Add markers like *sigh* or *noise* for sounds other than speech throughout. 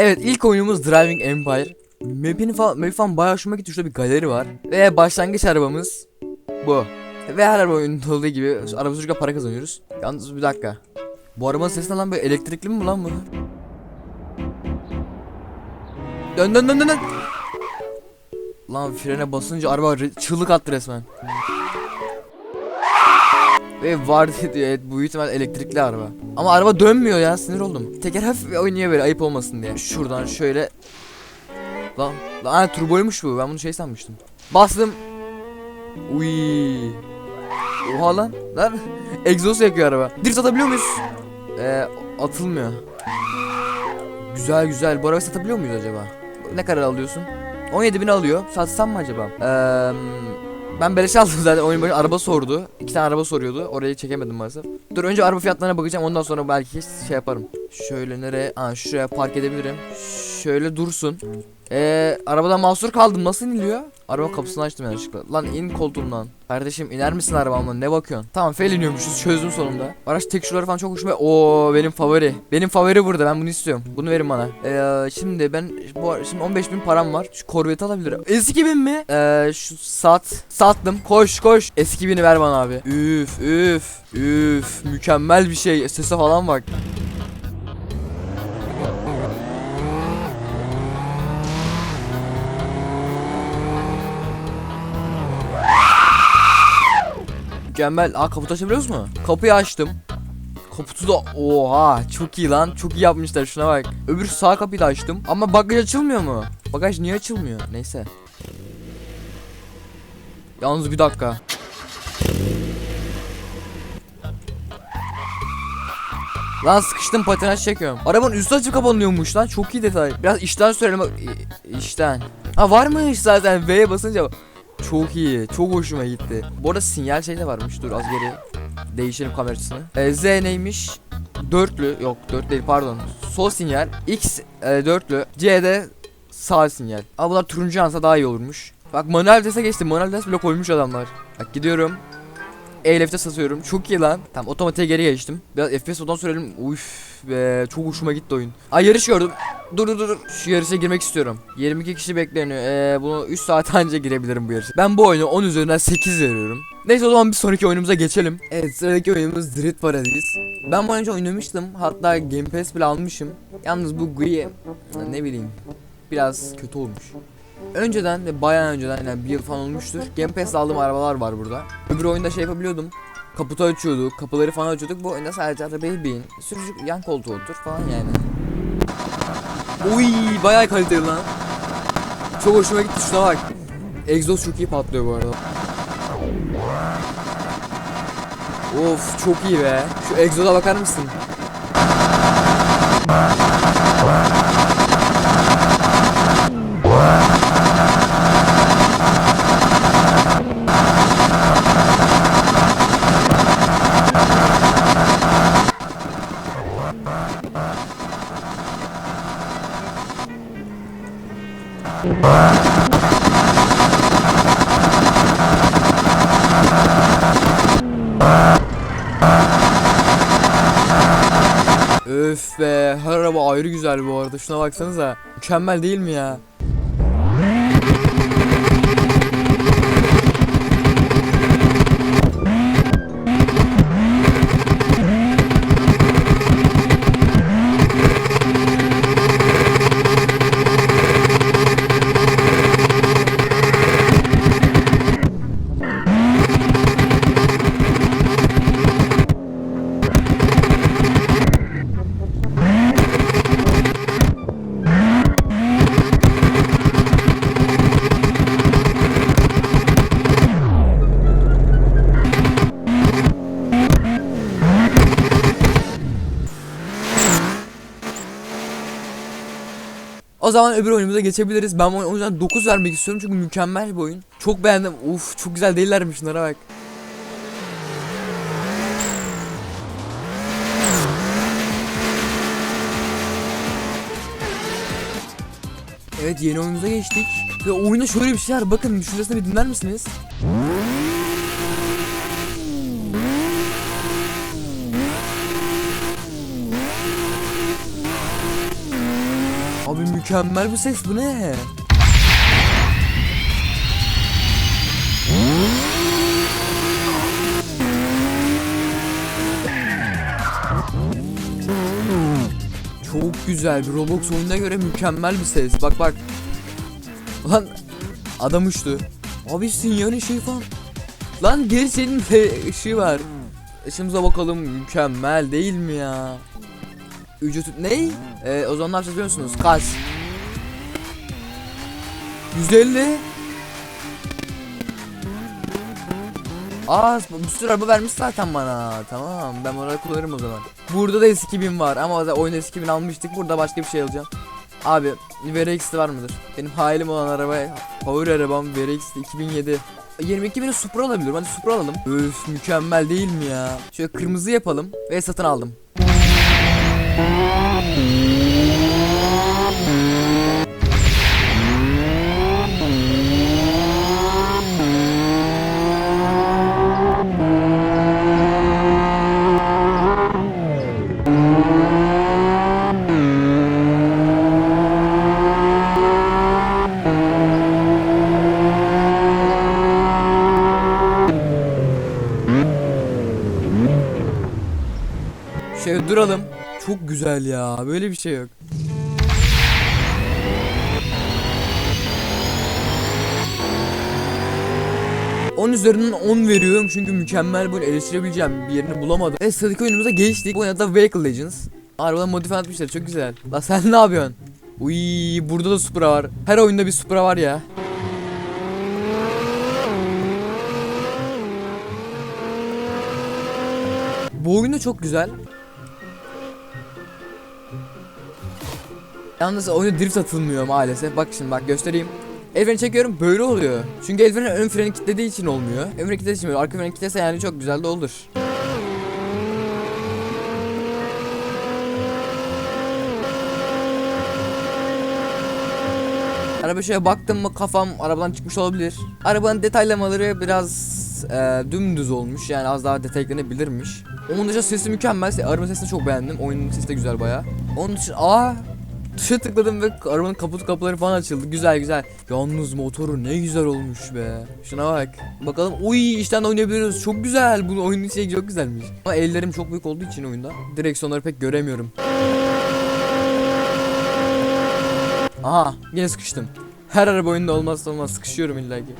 Evet ilk oyunumuz Driving Empire. Map'in falan, map falan bayağı hoşuma gitti. Şurada bir galeri var. Ve başlangıç arabamız bu. Ve her araba oyununda olduğu gibi araba para kazanıyoruz. Yalnız bir dakika. Bu arabanın sesi lan böyle elektrikli mi bu lan bu? Dön dön dön dön dön. Lan frene basınca araba çığlık attı resmen. Ve var *laughs* diyor evet bu ihtimal elektrikli araba. Ama araba dönmüyor ya sinir oldum. Teker hafif oynuyor böyle ayıp olmasın diye. Şuradan şöyle. Lan lan ha, turboymuş bu ben bunu şey sanmıştım. Bastım. Uy. Oha lan. Lan *laughs* egzoz yakıyor araba. Drift atabiliyor muyuz? Ee, atılmıyor. Güzel güzel. Bu arabayı satabiliyor muyuz acaba? Ne kadar alıyorsun? 17 bin alıyor. Satsam mı acaba? Eee ben beleş aldım zaten oyun başı araba sordu. İki tane araba soruyordu. Orayı çekemedim maalesef. Dur önce araba fiyatlarına bakacağım. Ondan sonra belki şey yaparım. Şöyle nereye? Aa şuraya park edebilirim. Şöyle dursun. Eee arabadan mahsur kaldım. Nasıl iniliyor? Araba kapısını açtım yanlışlıkla. Lan in koltuğumdan. Kardeşim iner misin arabamdan? Ne bakıyorsun? Tamam fail iniyormuşuz. Çözdüm sonunda. Araç tekşurları falan çok hoşuma. Oo benim favori. Benim favori burada. Ben bunu istiyorum. Bunu verin bana. Eee şimdi ben bu şimdi 15 bin param var. Şu Corvette alabilirim. Eski bin mi? Eee şu sat. Sattım. Koş koş. Eski bini ver bana abi. Üf üf. Üf. Mükemmel bir şey. Sese falan bak. Mükemmel. Aa kaputu açabiliyoruz mu? Kapıyı açtım. Kaputu da oha çok iyi lan. Çok iyi yapmışlar şuna bak. Öbür sağ kapıyı da açtım. Ama bagaj açılmıyor mu? Bagaj niye açılmıyor? Neyse. Yalnız bir dakika. Lan sıkıştım patinaj çekiyorum. Arabanın üstü açıp kapanıyormuş lan. Çok iyi detay. Biraz işten. İ- işten. Ha varmış zaten V'ye basınca. Çok iyi. Çok hoşuma gitti. Bu arada sinyal şey de varmış. Dur az geri değişelim kamerasını. Ee, Z neymiş? Dörtlü. Yok dört değil pardon. Sol sinyal. X e, dörtlü. C'de sağ sinyal. Ama bunlar turuncu yansa daha iyi olurmuş. Bak manuel vitese geçtim. Manuel vites bile koymuş adamlar. Bak gidiyorum. E-lefte satıyorum. Çok iyi lan. Tamam otomatiğe geri geçtim. Biraz FPS odan sürelim. Uf be çok hoşuma gitti oyun. Ay yarış gördüm. Dur dur dur. Şu yarışa girmek istiyorum. 22 kişi bekleniyor. Ee, bunu 3 saat anca girebilirim bu yarışa. Ben bu oyunu 10 üzerinden 8 veriyorum. Neyse o zaman bir sonraki oyunumuza geçelim. Evet sıradaki oyunumuz Drift Paradise. Ben bu önce oynamıştım. Hatta Game Pass bile almışım. Yalnız bu GUI ne bileyim biraz kötü olmuş. Önceden de bayağı önceden yani bir yıl falan olmuştur. Game Pass'te aldığım arabalar var burada. Öbür oyunda şey yapabiliyordum. Kaputu açıyorduk, kapıları falan açıyorduk. Bu oyunda sadece arabayı bin, sürücü yan koltuğu otur falan yani. Uy, bayağı kaliteli lan. Çok hoşuma gitti şuna bak. Egzoz çok iyi patlıyor bu arada. Of çok iyi be. Şu egzoza bakar mısın? Ayrı güzel bu arada. Şuna baksanıza. Mükemmel değil mi ya O zaman öbür oyunumuza geçebiliriz. Ben o yüzden 9 vermek istiyorum çünkü mükemmel bir oyun. Çok beğendim. Uf çok güzel değiller şunlara bak. Evet yeni oyunumuza geçtik. Ve oyunda şöyle bir şey var. Bakın şurasını bir dinler misiniz? Abi mükemmel bu ses bu ne? Çok güzel bir Roblox oyununa göre mükemmel bir ses. Bak bak. Lan adam uçtu. Abi sinyalin şey falan. Lan geri senin de ışığı var. Işığımıza bakalım mükemmel değil mi ya? Ücret ne? Ee, o zaman ne yapacağız biliyor musunuz? Kaç? 150 Aa bir sürü araba vermiş zaten bana. Tamam ben onları kullanırım o zaman. Burada da S2000 var ama oyunda S2000 almıştık. Burada başka bir şey alacağım. Abi VRX var mıdır? Benim hayalim olan araba favori arabam VRX 2007. 22 Supra alabilirim. Hadi Supra alalım. Öf mükemmel değil mi ya? Şöyle kırmızı yapalım ve satın aldım. Şöyle duralım. Çok güzel ya. Böyle bir şey yok. On üzerinden 10 veriyorum çünkü mükemmel böyle eleştirebileceğim bir yerini bulamadım. Ve sıradaki oyunumuza geçtik. Bu oyunda da Vehicle Legends. Arabadan modifiye etmişler çok güzel. La sen ne yapıyorsun? Uy burada da Supra var. Her oyunda bir Supra var ya. Bu oyun da çok güzel. Yalnız oyunda drift atılmıyor maalesef. Bak şimdi bak göstereyim. El freni çekiyorum böyle oluyor. Çünkü el freni ön freni kilitlediği için olmuyor. Ön freni kilitlediği için. Arka freni kilitlese yani çok güzel de olur. Araba şöyle baktım mı kafam arabadan çıkmış olabilir. Arabanın detaylamaları biraz e, dümdüz olmuş yani az daha detaylanabilirmiş. Onun dışında sesi mükemmel. Araba sesini çok beğendim. Oyunun sesi de güzel baya. Onun için aa tuşa tıkladım ve arabanın kaput kapıları falan açıldı. Güzel güzel. Yalnız motoru ne güzel olmuş be. Şuna bak. Bakalım. Uy işten oynayabiliyoruz. Çok güzel. Bu oyunun şey çok güzelmiş. Ama ellerim çok büyük olduğu için oyunda direksiyonları pek göremiyorum. Aha yine sıkıştım. Her araba oyunda olmazsa olmaz sıkışıyorum illa ki.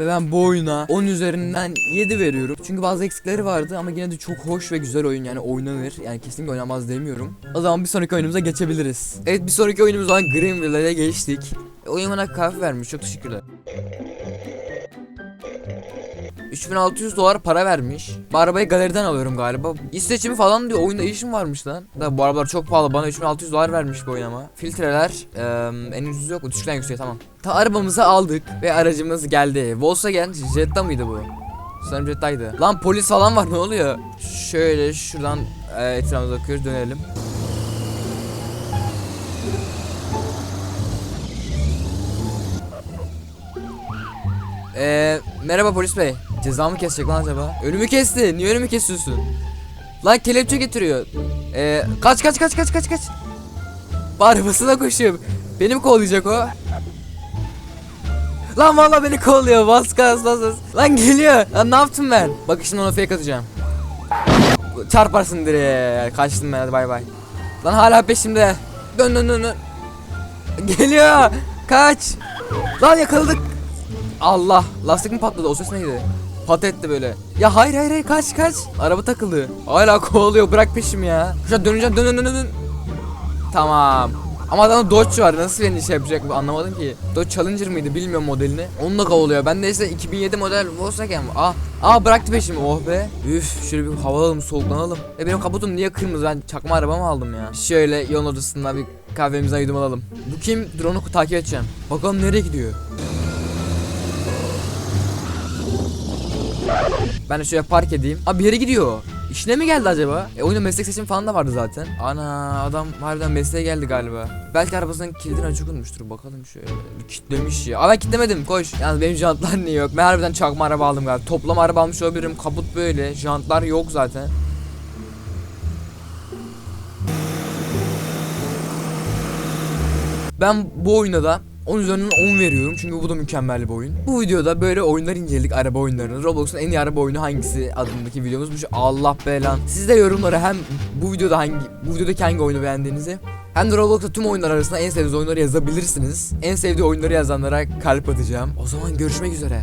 Ve ben bu oyuna 10 üzerinden 7 veriyorum. Çünkü bazı eksikleri vardı ama yine de çok hoş ve güzel oyun yani oynanır. Yani kesinlikle oynanmaz demiyorum. O zaman bir sonraki oyunumuza geçebiliriz. Evet bir sonraki oyunumuz olan Greenville'e geçtik. Oyun bana kahve vermiş çok teşekkürler. 3600 dolar para vermiş. Bu arabayı galeriden alıyorum galiba. İş seçimi falan diyor. Oyunda işim varmış lan. Da bu arabalar çok pahalı. Bana 3600 dolar vermiş bu oyun ama. Filtreler eee, en ucuz yok? Düşükten yüksek tamam. Ta arabamızı aldık ve aracımız geldi. Volkswagen Jetta mıydı bu? Sanırım Jetta'ydı. Lan polis falan var ne oluyor? Şöyle şuradan e, etrafımıza bakıyoruz dönelim. Eee merhaba polis bey. Ceza mı kesecek lan acaba? Önümü kesti. Niye önümü kesiyorsun? Lan kelepçe getiriyor. Eee kaç kaç kaç kaç kaç kaç. Arabasına koşuyor. Beni mi kovalayacak o? Lan valla beni kovalıyor. Bas bas bas bas. Lan geliyor. Lan ne yaptım ben? Bak şimdi ona fake atacağım. Çarparsın direğe. Kaçtım ben hadi bay bay. Lan hala peşimde. Dön dön dön dön. Geliyor. Kaç. Lan yakaladık. Allah lastik mi patladı o ses neydi? Pat etti böyle. Ya hayır hayır hayır kaç kaç. Araba takıldı. Hala kovalıyor bırak peşimi ya. Şu döneceğim dön dön dön dön. Tamam. Ama adamda Dodge var nasıl beni şey yapacak anlamadım ki. Dodge Challenger mıydı bilmiyorum modelini. Onunla kovalıyor. Ben de işte 2007 model Volkswagen. Ah, ah bıraktı peşimi oh be. Üf şöyle bir hava alalım soluklanalım. E benim kaputum niye kırmızı ben çakma arabamı aldım ya. Şöyle yolun ortasında bir kahvemizden yudum alalım. Bu kim? Drone'u takip edeceğim. Bakalım nereye gidiyor. Ben de şöyle park edeyim. Abi bir yere gidiyor. İşine mi geldi acaba? E oyunda meslek seçimi falan da vardı zaten. Ana adam harbiden mesleğe geldi galiba. Belki arabasının kilidini açık unutmuştur. Bakalım şöyle. Kitlemiş ya. Aa ben kitlemedim koş. Yalnız benim jantlar niye yok? Ben harbiden çakma araba aldım galiba. Toplam araba almış olabilirim. Kaput böyle. Jantlar yok zaten. Ben bu oyuna da 10 üzerinden 10 veriyorum çünkü bu da mükemmel bir oyun. Bu videoda böyle oyunlar inceledik araba oyunlarını. Roblox'un en iyi araba oyunu hangisi adındaki videomuzmuş. Allah belan. Siz de yorumlara hem bu videoda hangi bu videodaki hangi oyunu beğendiğinizi hem de Roblox'ta tüm oyunlar arasında en sevdiğiniz oyunları yazabilirsiniz. En sevdiği oyunları yazanlara kalp atacağım. O zaman görüşmek üzere.